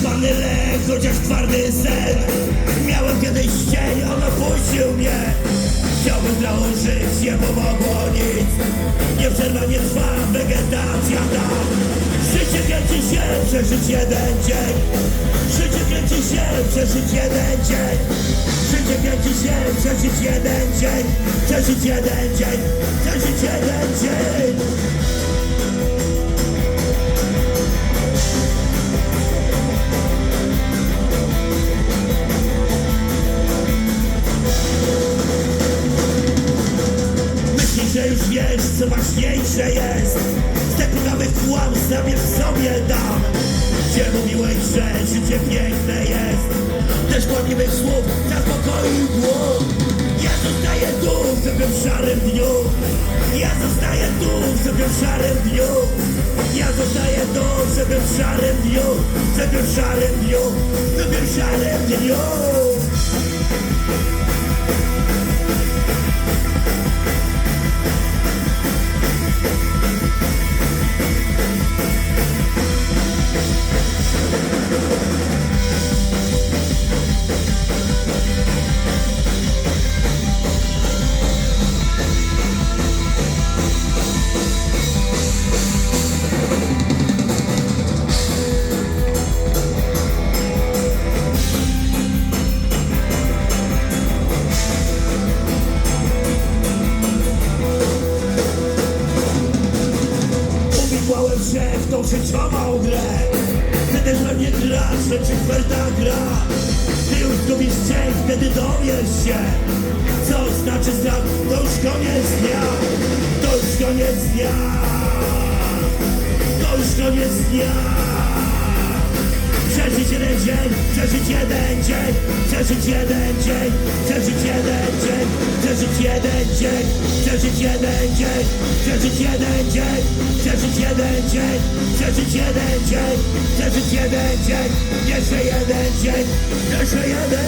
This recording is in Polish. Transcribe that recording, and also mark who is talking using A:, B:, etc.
A: Zmany lek, chociaż twardy sen. Miałem kiedyś cień, on opuścił mnie. Chciałbym zdrowo żyć, nie pomogło nic. Nieprzerwanie trwa wegetacja tam Życie kręci się, przeżyć jeden dzień. Życie kręci się, przeżyć jeden dzień. Życie kręci się, przeżyć jeden dzień. Przeżyć jeden dzień, przeżyć jeden dzień. Że już wiesz, co ważniejsze jest. Z tego nawet kłam sobie w sobie dam. Gdzie mówiłeś, że życie piękne jest? Też kłamliwych słów zaspokoił głód Ja zostaję tu w tym szarym dniu. Ja zostaję tu w tym szarym dniu. Ja zostaję tu w szarym dniu. W szarym dniu. W tym szarym dniu Się w tą życiową grę też we mnie grasz, lecz czwarta gra. Ty już zgubisz dzień, wtedy dowiesz się Co znaczy strach, to już koniec dnia. To już koniec dnia. To już koniec dnia. Przeżyć jeden dzień Przeżyć jeden dzień, przeżyć jeden dzień Przeżyć jeden dzień, przeżyć jeden dzień Przeżyć jeden dzień, przeżyć jeden dzień Przeżyć jeden dzień, przeżyć jeden dzień Jeszcze jeden dzień, jeszcze jeden dzień